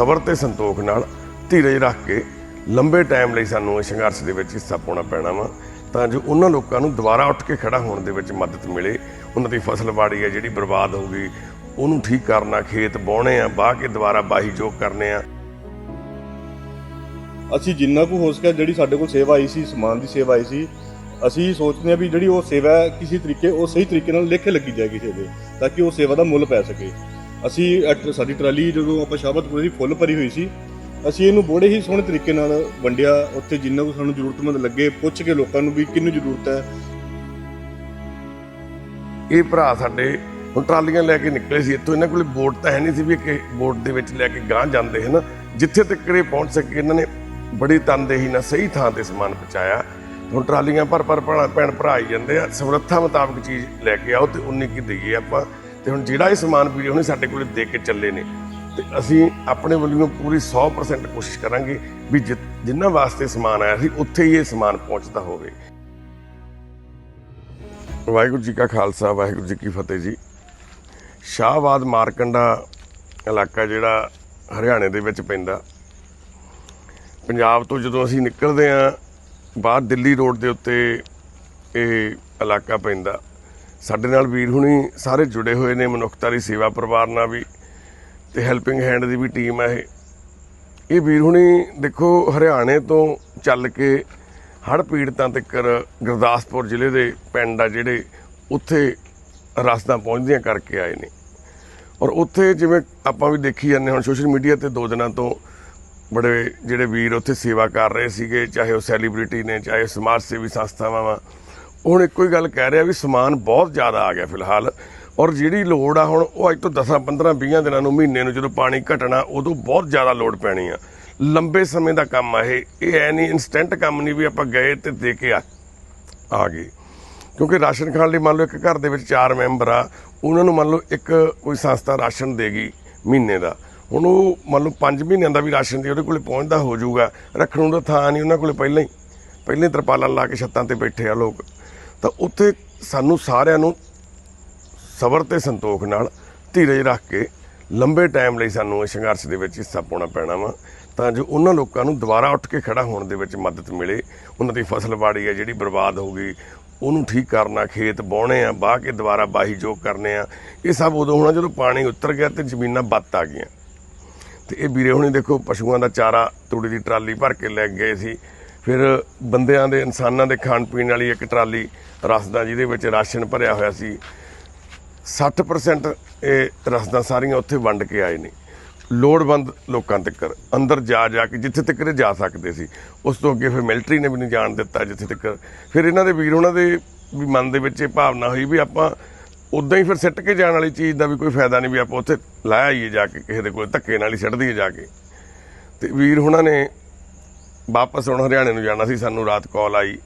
ਸਬਰ ਤੇ ਸੰਤੋਖ ਨਾਲ ਧੀਰਜ ਰੱਖ ਕੇ ਲੰਬੇ ਟਾਈਮ ਲਈ ਸਾਨੂੰ ਇਹ ਸੰਘਰਸ਼ ਦੇ ਵਿੱਚ ਹਿੱਸਾ ਪਾਉਣਾ ਪੈਣਾ ਵਾ, ਤਾਂ ਜੋ ਉਹਨਾਂ ਲੋਕਾਂ ਨੂੰ ਦੁਬਾਰਾ ਉੱਠ ਕੇ ਖੜਾ ਹੋਣ ਦੇ ਵਿੱਚ ਮਦਦ ਮਿਲੇ। ਉਹਨਾਂ ਦੀ ਫਸਲ ਬਾੜੀ ਹੈ ਜਿਹੜੀ ਬਰਬਾਦ ਹੋ ਗਈ ਉਹਨੂੰ ਠੀਕ ਕਰਨਾ, ਖੇਤ ਬਾਉਣੇ ਆ ਬਾਹ ਕੇ ਦੁਬਾਰਾ ਬਾਹੀ ਜੋਗ ਕਰਨੇ ਆ। ਅਸੀਂ ਜਿੰਨਾ ਕੁ ਹੋ ਸਕਿਆ, ਜਿਹੜੀ ਸਾਡੇ ਕੋਲ ਸੇਵਾ ਆਈ ਸੀ, ਸਮਾਨ ਦੀ ਸੇਵਾ ਆਈ ਸੀ, ਅਸੀਂ ਸੋਚਦੇ ਹਾਂ ਵੀ ਜਿਹੜੀ ਉਹ ਸੇਵਾ ਕਿਸੇ ਤਰੀਕੇ, ਉਹ ਸਹੀ ਤਰੀਕੇ ਨਾਲ ਲੇਖੇ ਲੱਗੀ ਜਾਏਗੀ ਕਿਸੇ ਦੇ ਤਾਂ ਕਿ ਉਹ ਸੇਵਾ ਦਾ ਮੁੱਲ ਪੈ ਸਕੇ। ਅਸੀਂ ਅਟ- ਸਾਡੀ ਟਰਾਲੀ ਜਦੋਂ ਆਪਾਂ ਸ਼ਾਬਤਪੁਰ ਦੀ ਫੁੱਲ ਭਰੀ ਹੋਈ ਸੀ, ਅਸੀਂ ਇਹਨੂੰ ਬੜੇ ਹੀ ਸੋਹਣੇ ਤਰੀਕੇ ਨਾਲ ਵੰਡਿਆ। ਉੱਥੇ ਜਿੰਨਾ ਕੁ ਸਾਨੂੰ ਜ਼ਰੂਰਤਮੰਦ ਲੱਗੇ, ਪੁੱਛ ਕੇ ਲੋਕਾਂ ਨੂੰ ਵੀ ਕਿੰਨੂੰ ਜ਼ਰੂਰਤ ਹੈ। ਇਹ ਭਰਾ ਸਾਡੇ ਹੁਣ ਟਰਾਲੀਆਂ ਲੈ ਕੇ ਨਿਕਲੇ ਸੀ। ਇੱਥੋਂ ਇਹਨਾਂ ਕੋਲੇ ਬੋਟ ਤਾਂ ਹੈ ਨਹੀਂ ਸੀ ਵੀ ਕਿ ਬੋਟ ਦੇ ਵਿੱਚ ਲੈ ਕੇ ਗਾਂ ਜਾਂਦੇ ਹਨ। ਜਿੱਥੇ ਤੱਕ ਇਹ ਪਹੁੰਚ ਸਕੇ, ਇਹਨਾਂ ਨੇ ਬੜੀ ਤਨਦੇਹੀ ਨਾਲ ਸਹੀ ਥਾਂ ਤੇ ਸਮਾਨ ਪਹੁੰਚਾਇਆ। ਹੁਣ ਟਰਾਲੀਆਂ ਭਰ ਭਰ ਭਰਾ- ਭੈਣ ਭਰਾ ਆਈ ਜਾਂਦੇ ਆ। ਸਮਰੱਥਾ ਮੁਤਾਬਕ ਚੀਜ਼ ਲੈ ਕੇ ਆਓ ਤੇ ਉਨੀ ਕੀ ਦਈਏ ਆਪਾਂ। ਤੇ ਹੁਣ ਜਿਹੜਾ ਇਹ ਸਮਾਨ ਵੀਰੇ ਉਹਨੇ ਸਾਡੇ ਕੋਲ ਦੇ ਕੇ ਚੱਲੇ ਨੇ। ਤੇ ਅਸੀਂ ਆਪਣੇ ਵੱਲੋਂ ਪੂਰੀ 100% ਕੋਸ਼ਿਸ਼ ਕਰਾਂਗੇ ਵੀ ਜਿ- ਜਿਨ੍ਹਾਂ ਵਾਸਤੇ ਸਮਾਨ ਆਇਆ ਸੀ, ਉੱਥੇ ਹੀ ਇਹ ਸਮਾਨ ਪਹੁੰਚਦਾ ਹੋਵੇ। ਵਾਹਿਗੁਰੂ ਜੀ ਕਾ ਖਾਲਸਾ, ਵਾਹਿਗੁਰੂ ਜੀ ਕੀ ਫਤਿਹ ਜੀ। ਸ਼ਾਹਬਾਦ ਮਾਰਕੰਡਾ ਇਲਾਕਾ ਜਿਹੜਾ ਹਰਿਆਣੇ ਦੇ ਵਿੱਚ ਪੈਂਦਾ। ਪੰਜਾਬ ਤੋਂ ਜਦੋਂ ਅਸੀਂ ਨਿਕਲਦੇ ਆਂ ਬਾਹਰ ਦਿੱਲੀ ਰੋਡ ਦੇ ਉੱਤੇ ਇਹ ਇਲਾਕਾ ਪੈਂਦਾ। ਸਾਡੇ ਨਾਲ ਵੀਰ ਹੁਣੀ ਸਾਰੇ ਜੁੜੇ ਹੋਏ ਨੇ ਮਨੁੱਖਤਾ ਦੀ ਸੇਵਾ ਪਰਿਵਾਰ ਨਾਲ ਵੀ ਤੇ ਹੈਲਪਿੰਗ ਹੈਂਡ ਦੀ ਵੀ ਟੀਮ ਹੈ ਇਹ। ਇਹ ਵੀਰ ਹੁਣੀ ਦੇਖੋ ਹਰਿਆਣੇ ਤੋਂ ਚੱਲ ਕੇ ਹੜ੍ਹ ਪੀੜਤਾਂ ਤੱਕ ਗੁਰਦਾਸਪੁਰ ਜ਼ਿਲ੍ਹੇ ਦੇ ਪਿੰਡ ਆ ਜਿਹੜੇ ਉੱਥੇ ਰਸਤਾ ਪਹੁੰਚਦੀਆਂ ਕਰਕੇ ਆਏ ਨੇ। ਔਰ ਉੱਥੇ ਜਿਵੇਂ ਆਪਾਂ ਵੀ ਦੇਖੀ ਜਾਂਦੇ ਹੁਣ ਸੋਸ਼ਲ ਮੀਡੀਆ ਤੇ ਦੋ ਦਿਨਾਂ ਤੋਂ ਬੜੇ ਜਿਹੜੇ ਵੀਰ ਉੱਥੇ ਸੇਵਾ ਕਰ ਰਹੇ ਸੀਗੇ, ਚਾਹੇ ਉਹ ਸੈਲੀਬ੍ਰਿਟੀ ਨੇ, ਚਾਹੇ ਸਮਾਜ ਸੇਵੀ ਸੰਸਥਾਵਾਂ ਵਾ। ਹੁਣ ਇੱਕੋ ਹੀ ਗੱਲ ਕਹਿ ਰਿਹਾ ਵੀ ਸਮਾਨ ਬਹੁਤ ਜ਼ਿਆਦਾ ਆ ਗਿਆ ਫਿਲਹਾਲ। ਔਰ ਜਿਹੜੀ ਲੋੜ ਆ ਹੁਣ, ਉਹ ਅੱਜ ਤੋਂ 10 15 20 ਦਿਨਾਂ ਨੂੰ, ਮਹੀਨੇ ਨੂੰ ਜਦੋਂ ਪਾਣੀ ਘਟਣਾ, ਉਦੋਂ ਬਹੁਤ ਜ਼ਿਆਦਾ ਲੋੜ ਪੈਣੀ ਆ। ਲੰਬੇ ਸਮੇਂ ਦਾ ਕੰਮ ਆ ਇਹ। ਇਹ ਐ ਨਹੀਂ ਇਨਸਟੈਂਟ ਕੰਮ ਨਹੀਂ ਵੀ ਆਪਾਂ ਗਏ ਤੇ ਦੇ ਕੇ ਆ ਆ ਗਏ। ਕਿਉਂਕਿ ਰਾਸ਼ਨ ਖਾਣ ਲਈ ਮੰਨ ਲਓ ਇੱਕ ਘਰ ਦੇ ਵਿੱਚ ਚਾਰ ਮੈਂਬਰ ਆ, ਉਹਨਾਂ ਨੂੰ ਮੰਨ ਲਓ ਇੱਕ ਕੋਈ ਸੰਸਥਾ ਰਾਸ਼ਨ ਦੇਗੀ ਮਹੀਨੇ ਦਾ। ਹੁਣ ਉਹ ਮੰਨ ਲਓ 5 ਮਹੀਨਿਆਂ ਦਾ ਵੀ ਰਾਸ਼ਨ ਦੀ ਉਹਦੇ ਕੋਲੇ ਪਹੁੰਚਦਾ ਹੋ ਜਾਊਗਾ। ਰੱਖਣ ਨੂੰ ਤਾਂ ਥਾਂ ਨਹੀਂ ਉਹਨਾਂ ਕੋਲੇ ਪਹਿਲਾਂ ਹੀ। ਪਹਿਲਾਂ ਹੀ ਤਰਪਾਲਾਂ ਲਾ ਕੇ ਛੱਤਾਂ ਤੇ ਬੈਠੇ ਆ ਲੋਕ। ਤਾਂ ਉੱਥੇ ਸਾਨੂੰ ਸਾਰਿਆਂ ਨੂੰ ਸਬਰ ਤੇ ਸੰਤੋਖ ਨਾਲ ਧੀਰਜ ਰੱਖ ਕੇ ਲੰਬੇ ਟਾਈਮ ਲਈ ਸਾਨੂੰ ਇਹ ਸੰਘਰਸ਼ ਦੇ ਵਿੱਚ ਹਿੱਸਾ ਪਾਉਣਾ ਪੈਣਾ ਵਾ। ਤਾਂ ਜੋ ਉਹਨਾਂ ਲੋਕਾਂ ਨੂੰ ਦੁਬਾਰਾ ਉੱਠ ਕੇ ਖੜਾ ਹੋਣ ਦੇ ਵਿੱਚ ਮਦਦ ਮਿਲੇ। ਉਹਨਾਂ ਦੀ ਫਸਲ ਬਾੜੀ ਹੈ ਜਿਹੜੀ ਬਰਬਾਦ ਹੋ ਗਈ, ਉਹਨੂੰ ਠੀਕ ਕਰਨਾ, ਖੇਤ ਬਾਉਣੇ ਆ, ਬਾਹ ਕੇ ਦੁਬਾਰਾ ਬਾਹੀ ਜੋਗ ਕਰਨੇ ਆ। ਇਹ ਸਭ ਉਦੋਂ ਹੋਣਾ ਜਦੋਂ ਪਾਣੀ ਉਤਰ ਗਿਆ ਤੇ ਜ਼ਮੀਨਾਂ ਬੱਤ ਆ ਗਈਆਂ। ਤੇ ਇਹ ਵੀਰੇ ਹੁਣੀ ਦੇਖੋ, ਪਸ਼ੂਆਂ ਦਾ ਚਾਰਾ ਤੂੜੀ ਦੀ ਟਰਾਲੀ ਭਰ ਕੇ ਲੈ ਗਏ ਸੀ। ਫਿਰ ਬੰਦਿਆਂ ਦੇ, ਇਨਸਾਨਾਂ ਦੇ ਖਾਣ ਪੀਣ ਵਾਲੀ ਇੱਕ ਟਰਾਲੀ ਰਸਦਾ ਜਿਹਦੇ ਵਿੱਚ ਰਾਸ਼ਨ ਭਰਿਆ ਹੋਇਆ ਸੀ 60% ਇਹ ਰਸਦਾਂ ਸਾਰੀਆਂ ਉੱਥੇ ਵੰਡ ਕੇ ਆਏ ਨੇ। ਲੋੜਵੰਦ ਲੋਕਾਂ ਤੱਕ, ਅੰਦਰ ਜਾ ਜਾ ਕੇ ਜਿੱਥੇ ਤੱਕ ਇਹ ਜਾ ਸਕਦੇ ਸੀ। ਉਸ ਤੋਂ ਅੱਗੇ ਫਿਰ ਮਿਲਟਰੀ ਨੇ ਵੀ ਨਹੀਂ ਜਾਣ ਦਿੱਤਾ ਜਿੱਥੇ ਤੱਕ। ਫਿਰ ਇਹਨਾਂ ਦੇ ਵੀਰ, ਉਹਨਾਂ ਦੇ ਵੀ ਮਨ ਦੇ ਵਿੱਚ ਇਹ ਭਾਵਨਾ ਹੋਈ ਵੀ ਆਪਾਂ ਉਦਾਂ ਹੀ ਫਿਰ ਸਿੱਟ ਕੇ ਜਾਣ ਵਾਲੀ ਚੀਜ਼ ਦਾ ਵੀ ਕੋਈ ਫਾਇਦਾ ਨਹੀਂ ਵੀ ਆਪਾਂ ਉੱਥੇ ਲਾਇਆ ਆਈਏ ਜਾ ਕੇ, ਕਿਸੇ ਦੇ ਕੋਲ ਧੱਕੇ ਨਾਲ ਹੀ ਸਿੱਟ ਦਈਏ ਜਾ ਕੇ। ਤੇ ਵੀਰ ਹੁਣਾਂ ਨੇ ਵਾਪਸ ਹੁਣ ਹਰਿਆਣੇ ਨੂੰ ਜਾਣਾ ਸੀ, ਸਾਨੂੰ ਰਾਤ ਕਾਲ ਆਈ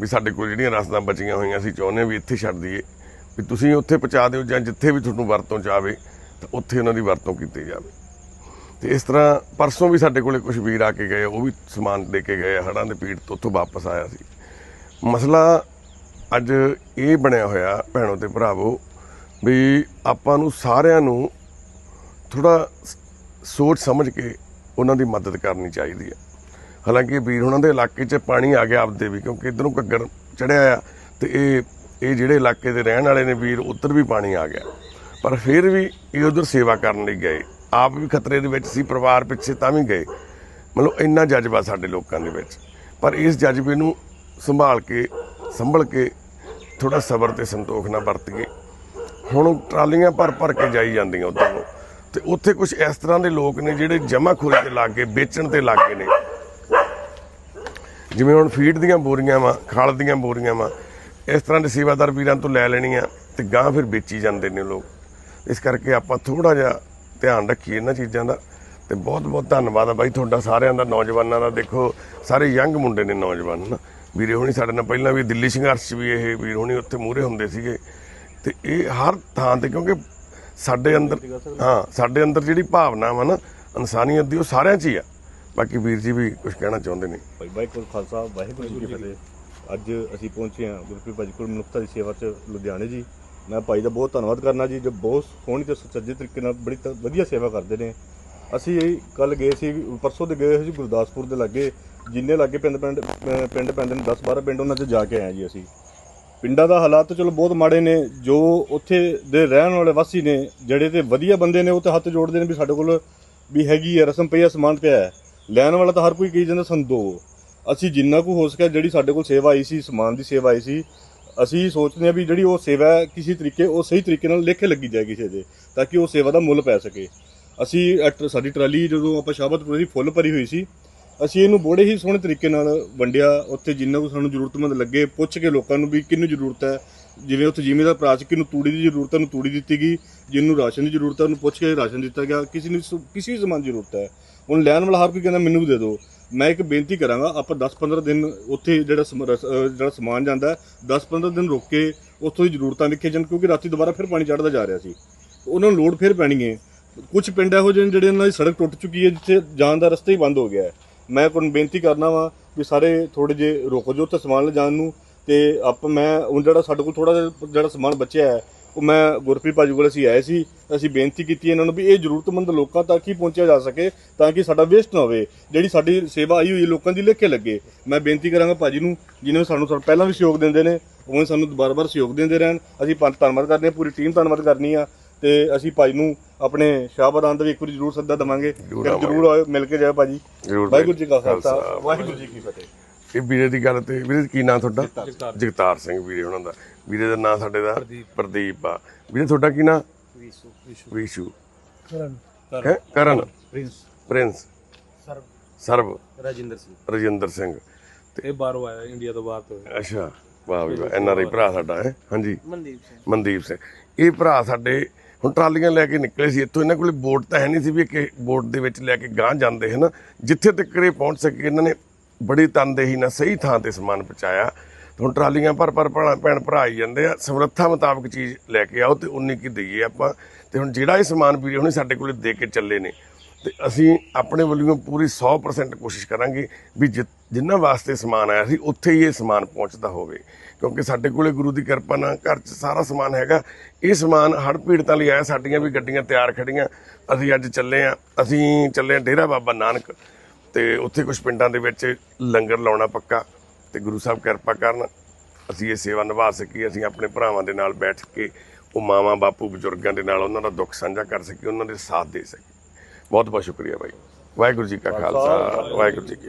ਵੀ ਸਾਡੇ ਕੋਲ ਜਿਹੜੀਆਂ ਰਸਦਾਂ ਬਚੀਆਂ ਹੋਈਆਂ ਸੀ, ਚਾਹੁੰਦੇ ਹਾਂ ਵੀ ਇੱਥੇ ਛੱਡ ਦਈਏ। ਵੀ ਤੁਸੀਂ ਉੱਥੇ ਪਹੁੰਚਾ ਦਿਓ ਜਾਂ ਜਿੱਥੇ ਵੀ ਤੁਹਾਨੂੰ ਵਰਤੋਂ ਚ ਆਵੇ ਤਾਂ ਉੱਥੇ ਉਹਨਾਂ ਦੀ ਵਰਤੋਂ ਕੀਤੀ ਜਾਵੇ। ਤੇ ਇਸ ਤਰ੍ਹਾਂ ਪਰਸੋਂ ਵੀ ਸਾਡੇ ਕੋਲੇ ਕੁਝ ਵੀਰ ਆ ਕੇ ਗਏ, ਉਹ ਵੀ ਸਮਾਨ ਦੇ ਕੇ ਗਏ ਹੜਾਂ ਦੇ ਪੀੜ ਤੋਂ ਉੱਥੋਂ ਵਾਪਸ ਆਇਆ ਸੀ। ਮਸਲਾ ਅੱਜ ਇਹ ਬਣਿਆ ਹੋਇਆ ਭੈਣੋ ਤੇ ਭਰਾਵੋ ਵੀ ਆਪਾਂ ਨੂੰ ਸਾਰਿਆਂ ਨੂੰ ਥੋੜਾ ਸੋਚ ਸਮਝ ਕੇ ਉਹਨਾਂ ਦੀ ਮਦਦ ਕਰਨੀ ਚਾਹੀਦੀ ਹੈ। ਹਾਲਾਂਕਿ ਵੀਰ ਉਹਨਾਂ ਦੇ ਇਲਾਕੇ 'ਚ ਪਾਣੀ ਆ ਗਿਆ ਆਪਦੇ ਵੀ, ਕਿਉਂਕਿ ਇਧਰੋਂ ਘੱਗਰ ਚੜਿਆ ਆ ਤੇ ਇਹ ਇਹ ਜਿਹੜੇ ਇਲਾਕੇ ਦੇ ਰਹਿਣ ਵਾਲੇ ਨੇ ਵੀਰ, ਉੱਧਰ ਵੀ ਪਾਣੀ ਆ ਗਿਆ। ਪਰ ਫਿਰ ਵੀ ਇਹ ਉਧਰ ਸੇਵਾ ਕਰਨ ਲਈ ਗਏ। ਆਪ ਵੀ ਖਤਰੇ ਦੇ ਵਿੱਚ ਸੀ, ਪਰਿਵਾਰ ਪਿੱਛੇ ਤਾਂ ਵੀ ਗਏ। ਮਤਲਬ ਇੰਨਾ ਜਜ਼ਬਾ ਸਾਡੇ ਲੋਕਾਂ ਦੇ ਵਿੱਚ। ਪਰ ਇਸ ਜਜ਼ਬੇ ਨੂੰ ਸੰਭਾਲ ਕੇ, ਸੰਭਲ ਕੇ ਥੋੜਾ ਸਬਰ ਤੇ ਸੰਤੋਖ ਨਾਲ ਵਰਤੀਏ ਹੁਣ ਟਰਾਲੀਆਂ ਭਰ ਭਰ ਕੇ ਜਾਈ ਜਾਂਦੀਆਂ ਉੱਧਰ ਨੂੰ। ਤੇ ਉੱਥੇ ਕੁਝ ਇਸ ਤਰ੍ਹਾਂ ਦੇ ਲੋਕ ਨੇ ਜਿਹੜੇ ਜਮਾਖੋਰੀ ਤੇ ਲੱਗ ਕੇ ਵੇਚਣ ਤੇ ਲੱਗ ਗਏ ਨੇ। ਜਿਵੇਂ ਹੁਣ ਫੀਡ ਦੀਆਂ ਬੋਰੀਆਂ ਵਾ, ਖਲ ਦੀਆਂ ਬੋਰੀਆਂ ਵਾ, ਇਸ ਤਰ੍ਹਾਂ ਦੇ ਸੇਵਾਦਾਰ ਵੀਰਾਂ ਤੋਂ ਲੈ ਲੈਣੀਆਂ ਤੇ ਗਾਂ ਫਿਰ ਵੇਚੀ ਜਾਂਦੇ ਨੇ ਲੋਕ। ਇਸ ਕਰਕੇ ਆਪਾਂ ਥੋੜਾ ਜਿਹਾ ਧਿਆਨ ਰੱਖੀਏ ਇਹਨਾਂ ਚੀਜ਼ਾਂ ਦਾ ਤੇ ਬਹੁਤ ਬਹੁਤ ਧੰਨਵਾਦ ਆ ਬਾਈ ਤੁਹਾਡਾ ਸਾਰਿਆਂ ਦਾ, ਨੌਜਵਾਨਾਂ ਦਾ। ਦੇਖੋ, ਸਾਰੇ ਯੰਗ ਮੁੰਡੇ ਨੇ ਨੌਜਵਾਨ ਨਾ। ਵੀਰੇ ਹੁਣੀ ਸਾਡੇ ਨਾਲ ਪਹਿਲਾਂ ਵੀ ਦਿੱਲੀ ਸੰਘਰਸ਼ 'ਚ ਵੀ ਇਹ ਵੀਰ ਹੁਣੀ ਉੱਥੇ ਮੂਹਰੇ ਹੁੰਦੇ ਸੀਗੇ। ਤੇ ਇਹ ਹਰ ਥਾਂ ਤੇ ਕਿਉਂਕਿ ਸਾਡੇ ਅੰਦਰ, ਹਾਂ, ਸਾਡੇ ਅੰਦਰ ਜਿਹੜੀ ਭਾਵਨਾ ਵਾ ਨਾ, ਇਨਸਾਨੀਅਤ ਦੀ, ਉਹ ਸਾਰਿਆਂ 'ਚ ਹੀ ਆ। ਬਾਕੀ ਵੀਰ ਜੀ ਵੀ ਕੁਝ ਕਹਿਣਾ ਚਾਹੁੰਦੇ ਨੇ। ਭਾਈ ਵਾਹਿਗੁਰੂ ਖਾਲਸਾ ਵਾਹਿਗੁਰੂ ਜੀ ਕੀ ਫਤਿਹ। ਅੱਜ ਅਸੀਂ ਪਹੁੰਚੇ ਹਾਂ ਗੁਰਪ੍ਰੀਤ ਭਾਜੀ ਕੋਲ ਮਨੁੱਖਤਾ ਦੀ ਸੇਵਾ 'ਚ ਲੁਧਿਆਣੇ ਜੀ। ਮੈਂ ਭਾਈ ਦਾ ਬਹੁਤ ਧੰਨਵਾਦ ਕਰਨਾ ਜੀ ਜੋ ਬਹੁਤ ਸੋਹਣੀ ਤੇ ਸੁਚੱਜੇ ਤਰੀਕੇ ਨਾਲ ਬੜੀ ਤ- ਵਧੀਆ ਸੇਵਾ ਕਰਦੇ ਨੇ। ਅਸੀਂ ਕੱਲ ਗਏ ਸੀ ਪਰਸੋਂ ਦੇ ਗਏ ਸੀ ਗੁਰਦਾਸਪੁਰ ਦੇ ਲਾਗੇ ਜਿੰਨੇ ਲਾਗੇ ਪਿੰਡ ਪਿੰਡ ਅਹ ਪਿੰਡ ਪੈਂਦੇ ਨੇ 10 12 ਪਿੰਡ ਉਹਨਾਂ 'ਚ ਜਾ ਕੇ ਆਏ ਜੀ ਅਸੀਂ। ਪਿੰਡਾਂ ਦਾ ਹਾਲਾਤ ਚਲੋ ਬਹੁਤ ਮਾੜੇ ਨੇ ਜੋ ਉੱਥੇ ਦੇ ਰਹਿਣ ਵਾਲੇ ਵਾਸੀ ਨੇ ਜਿਹੜੇ ਤੇ ਵਧੀਆ ਬੰਦੇ ਨੇ ਉਹ ਤੇ ਹੱਥ ਜੋੜਦੇ ਨੇ ਵੀ ਸਾਡੇ ਕੋਲ ਵੀ ਹੈਗੀ ਹੈ ਰਸਮ ਪਈ ਹੈ ਸਮਾਨ ਪਿਆ ਹੈ। ਲੈਣ ਵਾਲਾ ਤਾਂ ਹਰ ਕੋਈ ਕਹੀ ਜਾਂਦਾ, ਸਾਨੂੰ ਦਿਓ ਅਸੀਂ ਜਿੰਨਾ ਕੁ ਹੋ ਸਕਿਆ, ਜਿਹੜੀ ਸਾਡੇ ਕੋਲ ਸੇਵਾ ਆਈ ਸੀ, ਸਮਾਨ ਦੀ ਸੇਵਾ ਆਈ ਸੀ, ਅਸੀਂ ਸੋਚਦੇ ਹਾਂ ਵੀ ਜਿਹੜੀ ਉਹ ਸੇਵਾ ਹੈ, ਕਿਸੇ ਤਰੀਕੇ, ਉਹ ਸਹੀ ਤਰੀਕੇ ਨਾਲ ਲੇਖੇ ਲੱਗੀ ਜਾਏ ਕਿਸੇ ਦੇ ਤਾਂ ਕਿ ਉਹ ਸੇਵਾ ਦਾ ਮੁੱਲ ਪੈ ਸਕੇ। ਅਸੀਂ ਅਟ- ਸਾਡੀ ਟਰਾਲੀ ਜਦੋਂ ਆਪਾਂ ਸ਼ਾਬਤਪੁਰ ਦੀ ਫੁੱਲ ਭਰੀ ਹੋਈ ਸੀ, ਅਸੀਂ ਇਹਨੂੰ ਬੜੇ ਹੀ ਸੋਹਣੇ ਤਰੀਕੇ ਨਾਲ ਵੰਡਿਆ, ਉੱਥੇ ਜਿੰਨਾ ਕੁ ਸਾਨੂੰ ਜ਼ਰੂਰਤਮੰਦ ਲੱਗੇ, ਪੁੱਛ ਕੇ ਲੋਕਾਂ ਨੂੰ ਵੀ ਕਿਹਨੂੰ ਜ਼ਰੂਰਤ ਹੈ, ਜਿਵੇਂ ਉੱਥੇ ਜ਼ਿਮੀਦਾਰ ਭਰਾ ਸੀ, ਕਿਹਨੂੰ ਤੂੜੀ ਦੀ ਜ਼ਰੂਰਤ ਹੈ, ਉਹਨੂੰ ਤੂੜੀ ਦਿੱਤੀ ਗਈ, ਜਿਹਨੂੰ ਰਾਸ਼ਨ ਦੀ ਜ਼ਰੂਰਤ ਹੈ, ਉਹਨੂੰ ਪੁੱਛ ਕੇ ਰਾਸ਼ਨ ਦਿੱਤਾ ਗਿਆ, ਕਿਸੇ ਨੂੰ ਸ- ਕਿਸੇ ਵੀ ਸਮਾਨ ਦੀ ਜ਼ਰੂਰਤ ਹੈ। ਹੁਣ ਲੈਣ ਵਾਲਾ ਹਰ ਕੋਈ ਕਹਿੰਦਾ ਮੈਨੂੰ ਵੀ ਦੇ ਦਿਓ। ਮੈਂ ਇੱਕ ਬੇਨਤੀ ਕਰਾਂਗਾ, ਆਪਾਂ 10-15 ਦਿਨ ਉੱਥੇ ਜਿਹੜਾ ਸਮ- ਰਸ- ਅਹ ਜਿਹੜਾ ਸਮਾਨ ਜਾਂਦਾ ਹੈ 10-15 ਦਿਨ ਰੁਕ ਕੇ ਉੱਥੋਂ ਦੀ ਜ਼ਰੂਰਤਾਂ ਲਿਖੇ ਜਾਣ, ਕਿਉਂਕਿ ਰਾਤੀ ਦੁਬਾਰਾ ਫਿਰ ਪਾਣੀ ਚੜ੍ਹਦਾ ਜਾ ਰਿਹਾ ਸੀ। ਉਹਨਾਂ ਨੂੰ ਲੋਡ ਫਿਰ ਪੈਣੀ ਹੈ। ਕੁਝ ਪਿੰਡ ਇਹੋ ਜਿਹੇ ਨੇ ਜਿਹੜੇ ਉਹਨਾਂ ਦੀ ਸੜਕ ਟੁੱਟ ਚੁੱਕੀ ਹੈ, ਜਿੱਥੇ ਜਾਣ ਦਾ ਰਸਤਾ ਹੀ ਬੰਦ ਹੋ ਗਿਆ ਹੈ। ਮੈਂ ਕੋਲ ਬੇਨਤੀ ਕਰਨਾ ਵਾਂ ਵੀ ਸਾਰੇ ਥੋੜੇ ਜੇ ਰੁਕ ਜਾਓ ਤੇ ਸਮਾਨ ਲਿਜਾਣ ਨੂੰ ਤੇ ਆਪ, ਮੈਂ ਹੁਣ ਜਿਹੜਾ ਸਾਡੇ ਕੋਲ ਥੋੜਾ ਜਿਹਾ ਜਿਹੜਾ ਸਮਾਨ ਬਚਿਆ ਹੈ ਉਹ ਮੈਂ ਗੁਰਪ੍ਰੀਤ ਭਾਜੀ ਕੋਲ ਅਸੀਂ ਆਏ ਸੀ ਅਸੀਂ ਬੇਨਤੀ ਕੀਤੀ ਇਹਨਾਂ ਨੂੰ ਵੀ ਇਹ ਜ਼ਰੂਰਤਮੰਦ ਲੋਕਾਂ ਤੱਕ ਹੀ ਪਹੁੰਚਿਆ ਜਾ ਸਕੇ ਤਾਂ ਕਿ ਸਾਡਾ ਵੇਸਟ ਨਾ ਹੋਵੇ ਜਿਹੜੀ ਸਾਡੀ ਸੇਵਾ ਆਈ ਹੋਈ ਹੈ ਲੋਕਾਂ ਦੀ ਲੇਖੇ ਲੱਗੇ। ਮੈਂ ਬੇਨਤੀ ਕਰਾਂਗਾ ਭਾਜੀ ਨੂੰ ਜਿਨ੍ਹਾਂ ਸਾਨੂੰ ਸਾ- ਪਹਿਲਾਂ ਵੀ ਸਹਿਯੋਗ ਦਿੰਦੇ ਨੇ ਉਵੇਂ ਸਾਨੂੰ ਬਾਰ-ਬਾਰ ਸਹਿਯੋਗ ਦਿੰਦੇ ਰਹਿਣ। ਅਸੀਂ ਪੰਜ ਧੰਨਵਾਦ ਕਰਦੇ ਹਾਂ ਪੂਰੀ ਟੀਮ ਧੰਨਵਾਦ ਕਰਨੀ ਆ ਤੇ ਅਸੀਂ ਭਾਈ ਨੂੰ ਆਪਣੇ ਸ਼ਾਹਬਾਦਾਂ ਦਾ ਵੀ ਇੱਕ ਵਾਰੀ ਜ਼ਰੂਰ ਸੱਦਾ ਦਵਾਂਗੇ। ਜ਼ਰੂਰ ਆਇਓ ਮਿਲ ਕੇ ਜਾਓ ਭਾਜੀ। ਵਾਹਿਗੁਰੂ ਜੀ ਕਾ ਖਾਲਸਾ, ਵਾਹਿਗੁਰੂ ਜੀ ਕੀ ਫਤਿਹ। ਇਹ ਵੀਰੇ ਦੀ ਗੱਲ ਤੇ ਵੀਰੇ ਕੀ ਨਾਂ ਤੁਹਾਡਾ? ਜਗਤਾਰ ਸਿੰਘ। ਵੀਰੇ ਉਹਨਾਂ ਦਾ। ਵੀਰੇ ਦਾ ਨਾਂ ਸਾਡੇ ਦਾ ਪ੍ਰਦੀਪ। ਆ। ਵੀਰੇ ਤੁਹਾਡਾ ਕੀ ਨਾਂ? ਵਿਸ਼ੂ ਵੀਸ਼ੂ। ਕਰਨ। ਪ੍ਰਿੰਸ। ਪ੍ਰਿੰਸ। ਸਰ ਸਰਬ। ਰਾਜਿੰਦਰ ਸਿੰਘ। ਰਜਿੰਦਰ ਸਿੰਘ। ਇਹ ਬਾਹਰੋਂ ਆਇਆ ਇੰਡੀਆ ਤੋਂ ਬਾਹਰ ਤੋਂ। ਅੱਛਾ। ਵਾਹ ਵੀ ਵਾਹ। ਐਨ ਆਰ ਆਈ ਭਰਾ ਸਾਡਾ ਹੈ? ਹਾਂਜੀ। ਮਨਦੀਪ ਸਿੰਘ। ਮਨਦੀਪ ਸਿੰਘ। ਇਹ ਭਰਾ ਸਾਡੇ ਹੁਣ ਟਰਾਲੀਆਂ ਲੈ ਕੇ ਨਿਕਲੇ ਸੀ। ਇੱਥੋਂ ਇਹਨਾਂ ਕੋਲੇ ਬੋਟ ਤਾਂ ਹੈ ਨਹੀਂ ਸੀ ਵੀ ਕਿ ਬੋਟ ਦੇ ਵਿੱਚ ਲੈ ਕੇ ਗਾਂਹ ਜਾਂਦੇ ਹਨ? ਜਿੱਥੇ ਤੱਕ ਇਹ ਪਹੁੰਚ ਸਕੇ ਇਹਨਾਂ ਨੇ ਬੜੀ ਤਨਦੇਹੀ ਨਾਲ ਸਹੀ ਥਾਂ ਤੇ ਸਮਾਨ ਪਹੁੰਚਾਇਆ। ਹੁਣ ਟਰਾਲੀਆਂ ਭਰ ਭਰ ਭਰਾ- ਭੈਣ ਭਰਾ ਆਈ ਜਾਂਦੇ ਆ। ਸਮਰੱਥਾ ਮੁਤਾਬਕ ਚੀਜ਼ ਲੈ ਕੇ ਆਓ ਤੇ ਉਨੀ ਕੀ ਦਈਏ ਆਪਾਂ। ਤੇ ਹੁਣ ਜਿਹੜਾ ਇਹ ਸਮਾਨ ਵੀਰੇ ਹੁਣੇ ਸਾਡੇ ਕੋਲੇ ਦੇ ਕੇ ਚੱਲੇ ਨੇ, ਤੇ ਅਸੀਂ ਆਪਣੇ ਵੱਲੋਂ ਪੂਰੀ 100% ਕੋਸ਼ਿਸ਼ ਕਰਾਂਗੇ ਵੀ ਜਿ- ਜਿਨ੍ਹਾਂ ਵਾਸਤੇ ਸਮਾਨ ਆਇਆ ਸੀ, ਉੱਥੇ ਹੀ ਇਹ ਸਮਾਨ ਪਹੁੰਚਦਾ ਹੋਵੇ। ਕਿਉਂਕਿ ਸਾਡੇ ਕੋਲੇ ਗੁਰੂ ਦੀ ਕਿਰਪਾ ਨਾਲ ਘਰ 'ਚ ਸਾਰਾ ਸਮਾਨ ਹੈਗਾ। ਇਹ ਸਮਾਨ ਹੜ੍ਹ ਪੀੜਤਾਂ ਲਈ ਆਇਆ, ਸਾਡੀਆਂ ਵੀ ਗੱਡੀਆਂ ਤਿਆਰ ਖੜੀਆਂ ਅਸੀਂ ਅੱਜ ਚੱਲੇ ਆ, ਅਸੀਂ ਚੱਲੇ ਆ ਡੇਰਾ ਬਾਬਾ ਨਾਨਕ ਤੇ ਉੱਥੇ ਕੁਝ ਪਿੰਡਾਂ ਦੇ ਵਿੱਚ ਲੰਗਰ ਲਾਉਣਾ ਪੱਕਾ ਤੇ ਗੁਰੂ ਸਾਹਿਬ ਕਿਰਪਾ ਕਰਨ ਅਸੀਂ ਇਹ ਸੇਵਾ ਨਿਭਾ ਸਕੀਏ ਅਸੀਂ ਆਪਣੇ ਭਰਾਵਾਂ ਦੇ ਨਾਲ ਬੈਠ ਕੇ ਉਹ ਮਾਵਾਂ ਬਾਪੂ ਬਜ਼ੁਰਗਾਂ ਦੇ ਨਾਲ ਉਹਨਾਂ ਦਾ ਦੁੱਖ ਸਾਂਝਾ ਕਰ ਸਕੀਏ ਉਹਨਾਂ ਦੇ ਸਾਥ ਦੇ ਸਕੀਏ। ਬਹੁਤ ਬਹੁਤ ਸ਼ੁਕਰੀਆ ਬਾਈ। ਵਾਹਿਗੁਰੂ ਜੀ ਕਾ ਖਾਲਸਾ ਵਾਹਿਗੁਰੂ ਜੀ ਕੀ